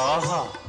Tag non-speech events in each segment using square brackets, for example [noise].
Aha.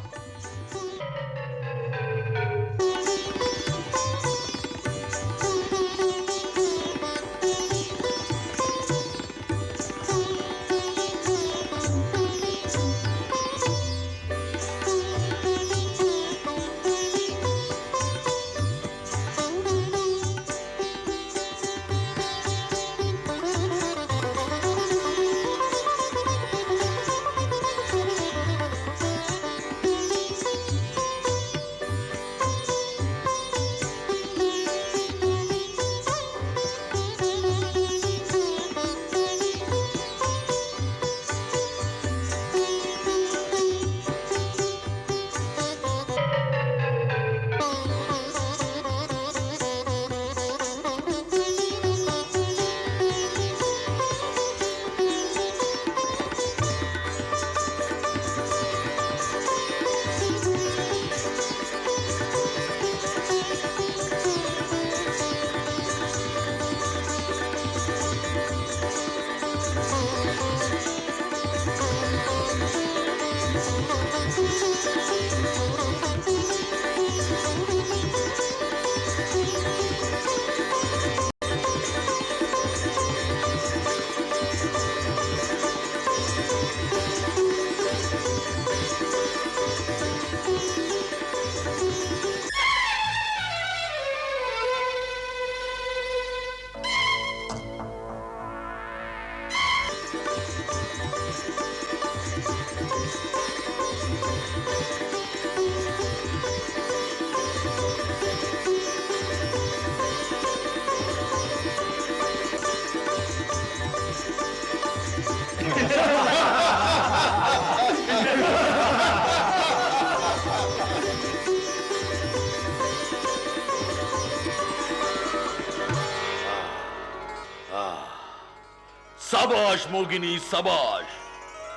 சபாஷ் மோகினி சபாஷ்.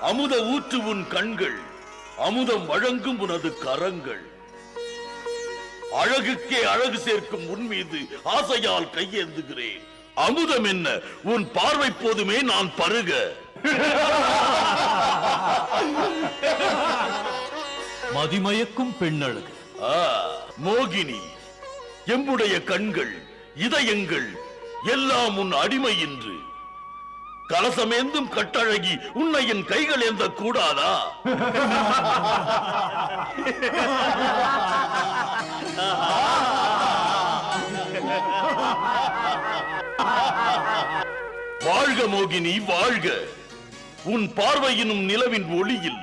அமுத ஊற்று உன் கண்கள் அமுதம் வழங்கும் உனது கரங்கள். அழகுக்கே அழகு சேர்க்கும் உன் மீது ஆசையால் கையேந்துகிறேன். அமுதம் என்ன? உன் பார்வை போதுமே நான் பருக. மதிமயக்கும் பெண்ணழகு. ஆ, மோகினி எம்முடைய கண்கள் இதயங்கள் எல்லாம் உன் அடிமை என்று கலசமேந்தும் கட்டழகி உன்னை என் கைகள் ஏந்த கூடாதா வாழ்க மோகினி வாழ்க. உன் பார்வையினும் நிலவின் ஒளியில்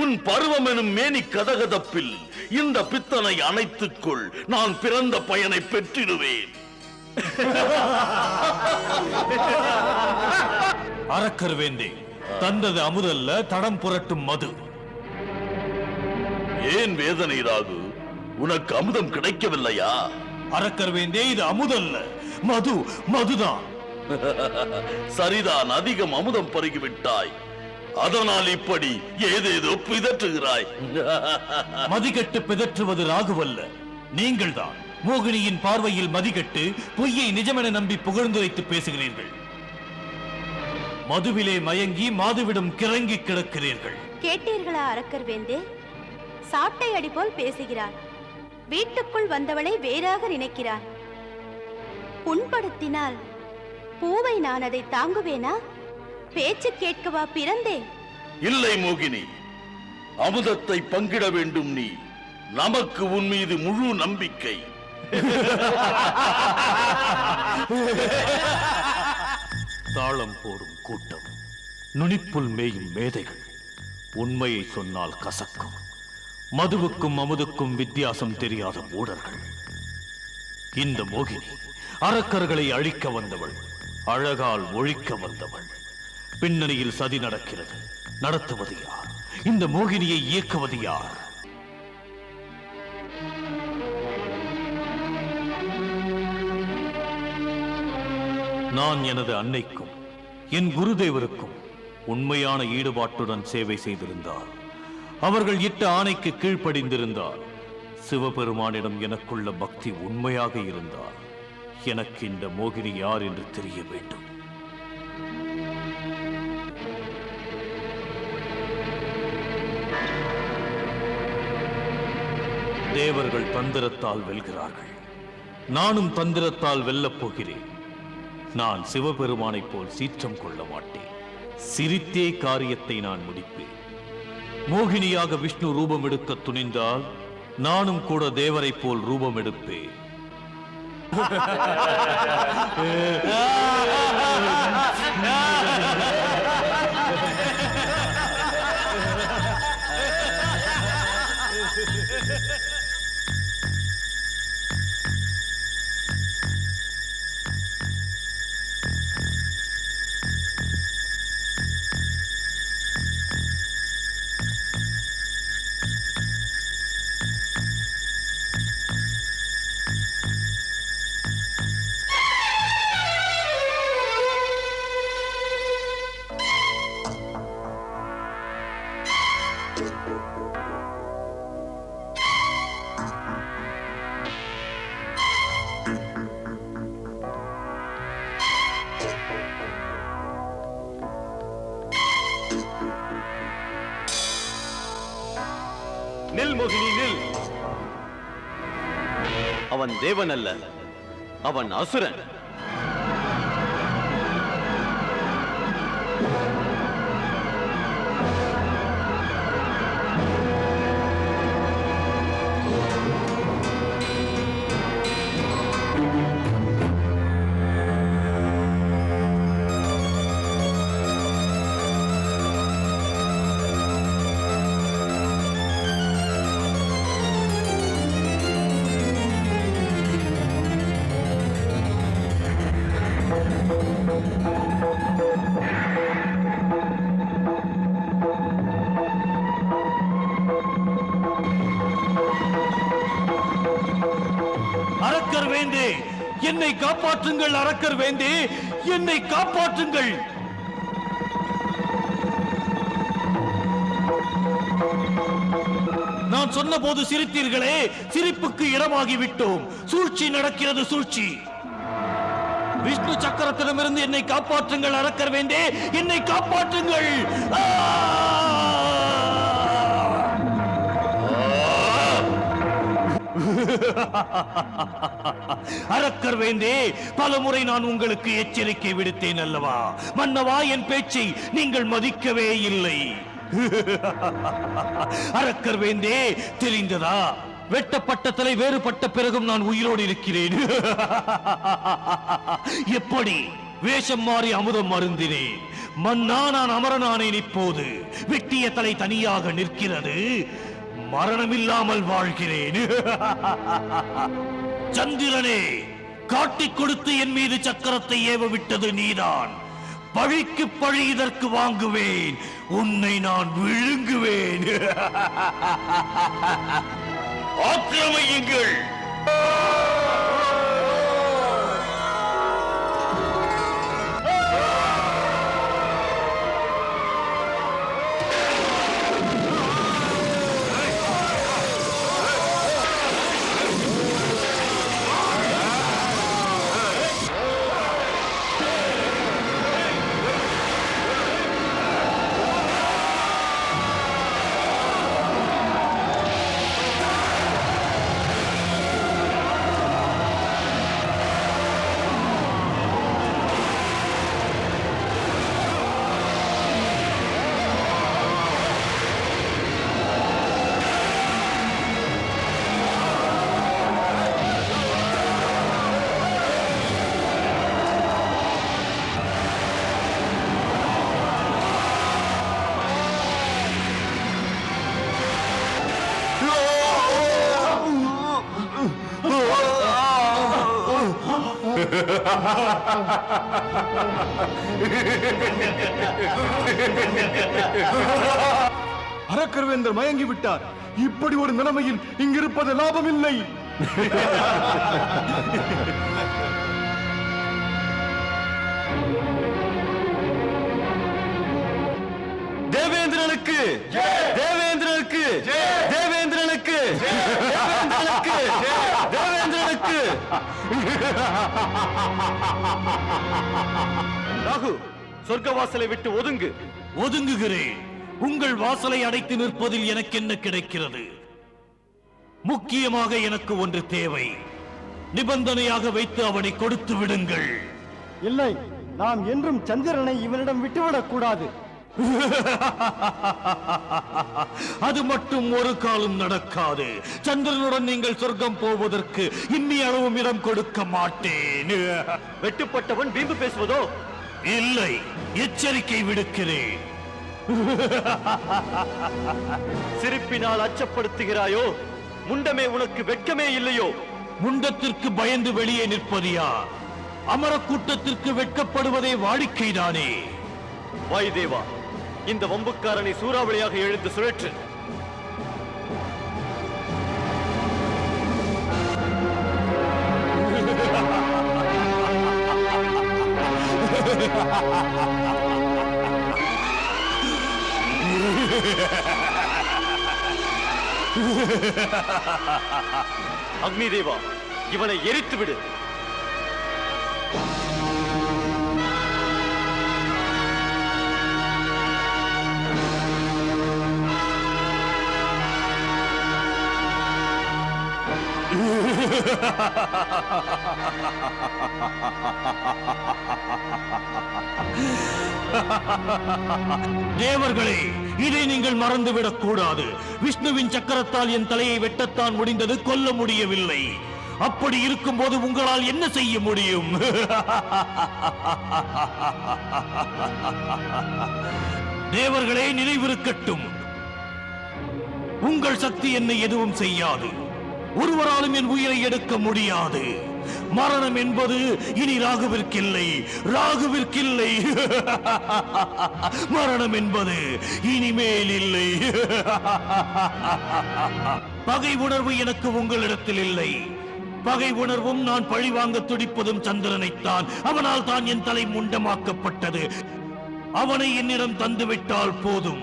உன் பருவம் எனும் மேனி கதகதப்பில் இந்த பித்தனை அணைத்துக்கொள் நான் பிறந்த பயனை பெற்றிடுவேன். அரக்கர் வேந்தே தந்தது அமுதல்ல தடம் புரட்டும் மது. ஏன் வேதனை ராகு உனக்கு அமுதம் கிடைக்கவில்லையா? அரக்கர் வேந்தே இது அமுதல்ல. மது மதுதான். [laughs] சரிதான் அதிகம் அமுதம் பருகிவிட்டாய். அதனால் இப்படி ஏதேதோ பிதற்றுகிறாய். [laughs] மதிகட்டு பிதற்றுவது ராகுவல்ல. நீங்கள்தான். மோகினியின் பார்வையில் மதிகட்டு பொய்யை நிஜமென நம்பி புகழ்ந்துரைத்து பேசுகிறீர்கள். மதுவிலே மயங்கி மாதுவிடம் கிறங்கி கிடக்கிறீர்கள். கேட்டீர்களா அரக்கர் வேந்தே? சாட்டை அடி போல் பேசுகிறார். வீட்டுக்குள் வந்தவளை வேறாக நினைக்கிறார். புண்படுத்தினால் பூவை நான் அதை தாங்குவேனா? பேச்சு கேட்கவா பிறந்தேன் இல்லை மோகினி அமுதத்தை பங்கிட வேண்டும் நீ. நமக்கு உன் மீது முழு நம்பிக்கை. [laughs] தாளம் போடும் கூட்டம். நுனிப்புல் மேயும் மேதைகள். உண்மையை சொன்னால் கசக்கும். மதுவுக்கும் அமுதுக்கும் வித்தியாசம் தெரியாத மூடர்கள். இந்த மோகினி அரக்கர்களை அழிக்க வந்தவள் அழகால் ஒழிக்க வந்தவள். பின்னணியில் சதி நடக்கிறது. நடத்துவது யார்? இந்த மோகினியை இயக்குவது யார்? நான் எனது அன்னைக்கும் என் குருதேவருக்கும் உண்மையான ஈடுபாட்டுடன் சேவை செய்திருந்தால் அவர்கள் இட்ட ஆணைக்கு கீழ்ப்படிந்திருந்தார். சிவபெருமானிடம் எனக்குள்ள பக்தி உண்மையாக இருந்தால் எனக்கு இந்த மோகினி யார் என்று தெரிய வேண்டும். தேவர்கள் தந்திரத்தால் வெல்கிறார்கள். நானும் தந்திரத்தால் வெல்லப் போகிறேன். நான் சிவபெருமானைப் போல் சீற்றம் கொள்ள மாட்டேன். சிரித்தே காரியத்தை நான் முடிப்பேன். மோகினியாக விஷ்ணு ரூபம் எடுக்க துணிந்தால் நானும் கூட தேவரைப் போல் ரூபம் எடுப்பேன். [laughs] [laughs] [laughs] தேவன் அல்ல. அவன் அசுரன். அரக்கர் வேந்தே என்னை காப்பாற்றுங்கள் அரக்கர் வேந்தே என்னை காப்பாற்றுங்கள். நான் சொன்னபோது சிரித்தீர்களே சிரிப்புக்கு இடமாகி விட்டோம் சூழ்ச்சி நடக்கிறது சூழ்ச்சி. விஷ்ணு சக்கரத்திடமிருந்து என்னை காப்பாற்றுங்கள் அரக்கர் வேண்டே. என்னை காப்பாற்றுங்கள். ஆ! [laughs] அரக்கர் வேந்தே பலமுறை நான் உங்களுக்கு எச்சரிக்கை விடுத்தேன் அல்லவா? மன்னவா என் பேச்சை நீங்கள் மதிக்கவே இல்லை. [laughs] அரக்கர் வேந்தே தெரிந்ததா? வெட்டப்பட்ட தலை வேறுபட்ட பிறகும் நான் உயிரோடு இருக்கிறேன். [laughs] எப்படி? வேஷம் மாறி அமுதம் மருந்தினேன் மன்னா நான் அமரனானேன் இப்போது. வெட்டிய தலை தனியாக நிற்கிறது. மரணமில்லாமல் வாழ்கிறேன். [laughs] சந்திரனே காட்டிக் கொடுத்து என் மீது சக்கரத்தை ஏவ விட்டது நீதான். பழிக்கு பழி இதற்கு வாங்குவேன். உன்னை நான் விழுங்குவேன். [laughs] ஆக்கிரமியுங்கள். [laughs] அரக்கர்வேந்தர் மயங்கி விட்டார் இப்படி ஒரு நிலைமையில் இங்கிருப்பது லாபமில்லை. தேவேந்திரனுக்கு தேவேந்திரனுக்கு தேவேந்திரனுக்கு தேவேந்திரனுக்கு தேவேந்திரனுக்கு ராகு சொர்க்கவாசலை விட்டு ஒதுங்கு. ஒதுங்குகிறேன். உங்கள் வாசலை அடைத்து நிற்பதில் எனக்கு என்ன கிடைக்கிறது? முக்கியமாக எனக்கு ஒன்று தேவை. நிபந்தனையாக வைத்து அவனை கொடுத்து விடுங்கள். இல்லை நாம் என்றும் சந்திரனை இவனிடம் விட்டுவிடக் கூடாது [laughs] அது மட்டும் ஒரு காலம் நடக்காது. சந்திரனுடன் நீங்கள் சொர்க்கம் போவதற்கு இன்னி அளவும் இடம் கொடுக்க மாட்டேன். வெட்டுப்பட்டவன் வீம்பு பேசுவதோ? இல்லை எச்சரிக்கை விடுக்கிறேன். சிரிப்பினால் அச்சப்படுத்துகிறாயோ? முண்டமே உனக்கு வெட்கமே இல்லையோ? முண்டத்திற்கு பயந்து வெளியே நிற்பது யார்? அமர கூட்டத்திற்கு வெட்கப்படுவதே வாடிக்கைதானே? வாயுதேவா இந்த வம்புக்காரனை சூறாவளியாக எழுந்து சுழற்று. அக்னிதேவா இவனை எரித்து விடு [laughs] தேவர்களே இதை நீங்கள் மறந்துவிடக் கூடாது. விஷ்ணுவின் சக்கரத்தால் என் தலையை வெட்டத்தான் முடிந்தது கொல்ல முடியவில்லை. அப்படி இருக்கும்போது உங்களால் என்ன செய்ய முடியும்? [laughs] தேவர்களே நினைவிருக்கட்டும். உங்கள் சக்தி என்னை எதுவும் செய்யாது. ஒருவராலும் என் உயிரை எடுக்க முடியாது. மரணம் என்பது இனி ராகுவிற்கில்லை. ராகுவிற்கில்லை. மரணம் என்பது இனிமேல் இல்லை. பகை உணர்வு எனக்கு உங்களிடத்தில் இல்லை. பகை உணர்வும் நான் பழிவாங்க துடிப்பதும் சந்திரனைத்தான் அவனால் தான் என் தலை முண்டமாக்கப்பட்டது. அவனை என்னிடம் தந்துவிட்டால் போதும்.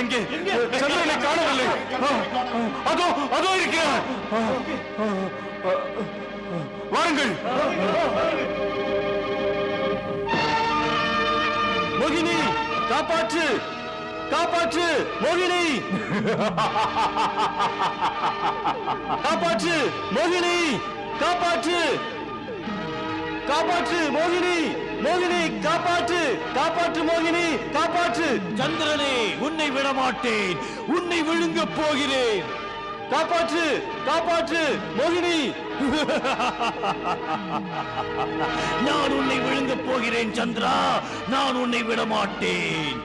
சந்திரன் எங்கே சந்திரனை காணவில்லை அதோ அதோ இருக்கிறார். வாருங்கள். மோகினி காப்பாற்று. காப்பாற்று மோகினி. காப்பாற்று மோகினி. காப்பாற்று. காப்பாற்று மோகினி. மோகினி காப்பாற்று காப்பாற்று மோகினி காப்பாற்று. சந்திரனே உன்னை விடமாட்டேன். உன்னை விழுங்கப் போகிறேன். காப்பாற்று காப்பாற்று மோகினி. நான் உன்னை விழுங்கப் போகிறேன் சந்திரா. நான் உன்னை விடமாட்டேன்.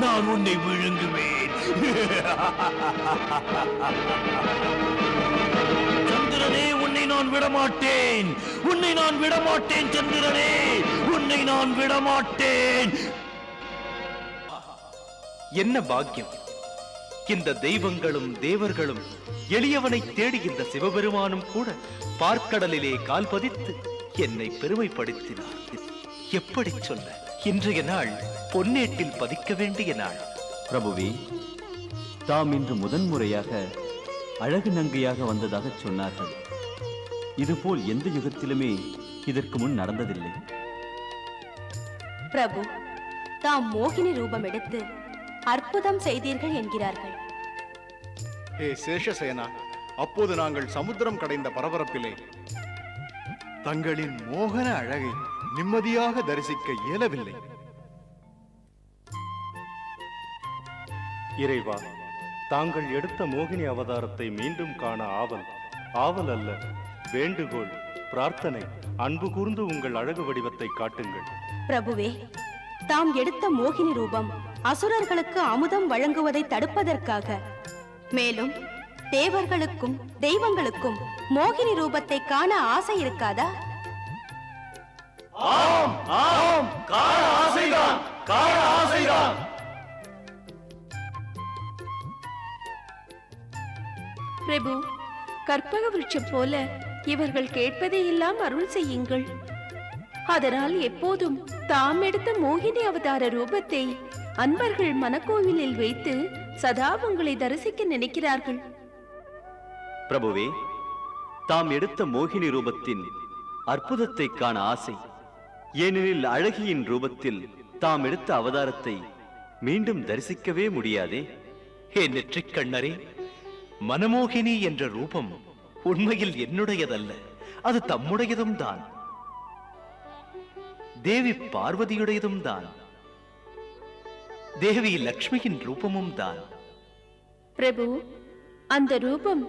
நான் உன்னை விழுங்குவேன். நான் விடமாட்டேன். உன்னை நான் விடமாட்டேன் சந்திரனே. உன்னை நான் விடமாட்டேன். என்ன பாக்கியம்? இந்த தெய்வங்களும் தேவர்களும் எளியவனை தேடி இந்த சிவபெருமானும் கூட பார்க்கடலிலே கால் பதித்து என்னை பெருமைப்படுத்தினார். எப்படி சொல்ல? இன்றைய நாள் பொன்னேட்டில் பதிக்க வேண்டிய நாள். பிரபுவே தாம் இன்று முதன்முறையாக அழகு நங்கையாக வந்ததாக சொன்னார்கள். இதுபோல் எந்த யுகத்திலுமே இதற்கு முன் நடந்ததில்லை. பிரபு தாம் மோகினி ரூபம் எடுத்து அற்புதம் செய்தீர்கள் என்கிறார்கள். ஹே சேஷசேனா அப்போது நாங்கள் சமுத்திரம் கடைந்த பரபரப்பிலே தங்களின் மோகன அழகை நிம்மதியாக தரிசிக்க இயலவில்லை. இறைவா தாங்கள் எடுத்த மோகினி அவதாரத்தை மீண்டும் காண ஆவல் ஆவல் அல்ல வேண்டுகோள் பிரார்த்தனை அன்பு கூர்ந்து உங்கள் அழகு வடிவத்தை காட்டுங்கள். பிரபுவே தாம் எடுத்த மோகினி ரூபம் அசுரர்களுக்கு அமுதம் வழங்குவதை தடுப்பதற்காக. மேலும் தேவர்களுக்கும் தெய்வங்களுக்கும் மோகினி ரூபத்தை காண ஆசை இருக்காதா? பிரபு கற்பக விருட்சம் போல இவர்கள் கேட்பதை எல்லாம் அருள் செய்யுங்கள். அதனால் எப்போதும் தாம் எடுத்த மோகினி அவதார ரூபத்தை அன்பர்கள் மனக்கோவிலில் வைத்து சதா உங்களை தரிசிக்க நினைக்கிறார்கள். பிரபுவே தாம் எடுத்த மோகினி ரூபத்தின் அற்புதத்தை காண ஆசை. ஏனெனில் அழகியின் ரூபத்தில் தாம் எடுத்த அவதாரத்தை மீண்டும் தரிசிக்கவே முடியாதே. ஹே நெற்றிக் கண்ணரே மனமோகினி என்ற ரூபம் உண்மையில் என்னுடையதல்ல. அது தம்முடையதும் தான் தேவி பார்வதியுடையதும் தான் தேவி லக்ஷ்மியின் ரூபமும் தான் பிரபு அந்த ரூபம்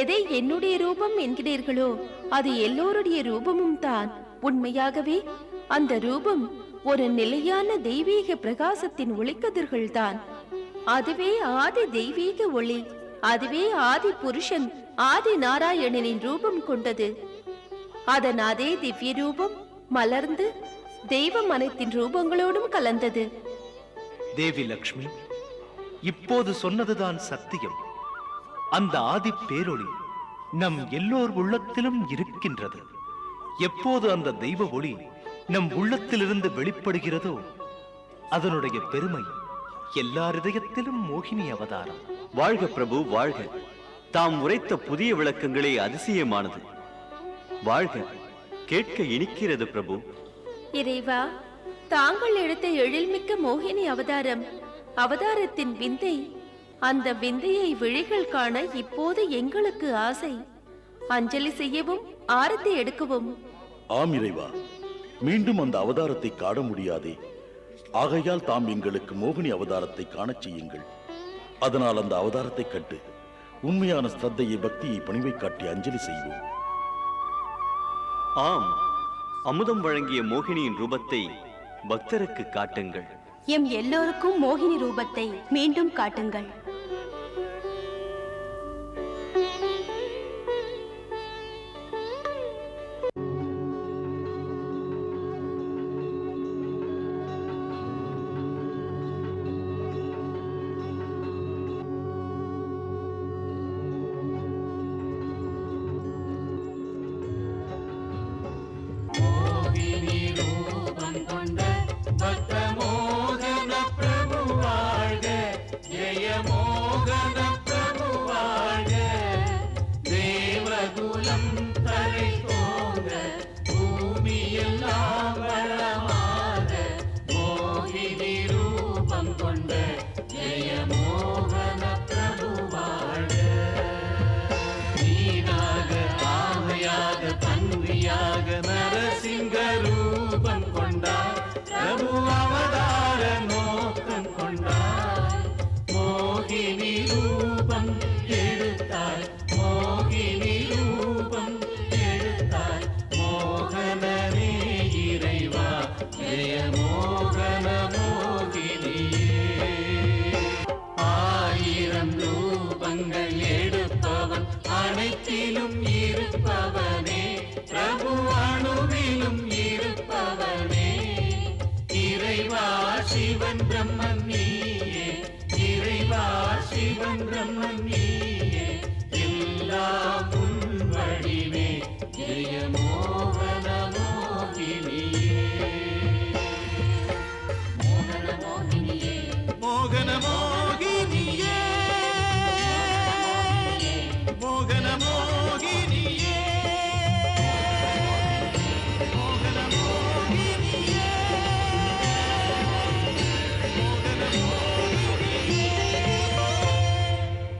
எதை என்னுடைய ரூபம் என்கிறீர்களோ அது எல்லோருடைய ரூபமும் தான் உண்மையாகவே அந்த ரூபம் ஒரு நிலையான தெய்வீக பிரகாசத்தின் ஒளிக்கதிர்கள் தான் அதுவே ஆதி தெய்வீக ஒளி அதுவே ஆதி புருஷன் ஆதி நாராயணனின் ரூபம் கொண்டது. அதன் அதே திவ்ய ரூபம் மலர்ந்து தெய்வம் அனைத்தின் ரூபங்களோடும் கலந்தது. தேவி லக்ஷ்மி இப்போது சொன்னதுதான் சத்தியம். அந்த ஆதி பேரொளி நம் எல்லோர் உள்ளத்திலும் இருக்கின்றது. எப்போது அந்த தெய்வ ஒளி நம் உள்ளத்திலிருந்து வெளிப்படுகிறதோ அதனுடைய பெருமை எல்லார் இதயத்திலும் மோகினி அவதாரம் வாழ்க பிரபு வாழ்க. தாம் உரைத்த புதிய விளக்கங்களே அதிசயமானது. வாழ்க கேட்க இனிக்கிறது பிரபு. இறைவா தாங்கள் எடுத்த எழில்மிக்க மோகினி அவதாரம் அவதாரத்தின் விந்தை. அந்த விந்தையை விழிகள் காண இப்போது எங்களுக்கு ஆசை. அஞ்சலி செய்யவும் ஆரத்தி எடுக்கவும். ஆம் இறைவா மீண்டும் அந்த அவதாரத்தை காண முடியாதே. ஆகையால் தாம் எங்களுக்கு மோகினி அவதாரத்தை காணச் செய்யுங்கள். அதனால் அந்த அவதாரத்தை கண்டு உண்மையான ஸ்ரத்தையை பக்தியை பணிவை காட்டி அஞ்சலி செய்வோம். ஆம் அமுதம் வழங்கிய மோகினியின் ரூபத்தை பக்தருக்கு காட்டுங்கள். எம் எல்லோருக்கும் மோகினி ரூபத்தை மீண்டும் காட்டுங்கள்.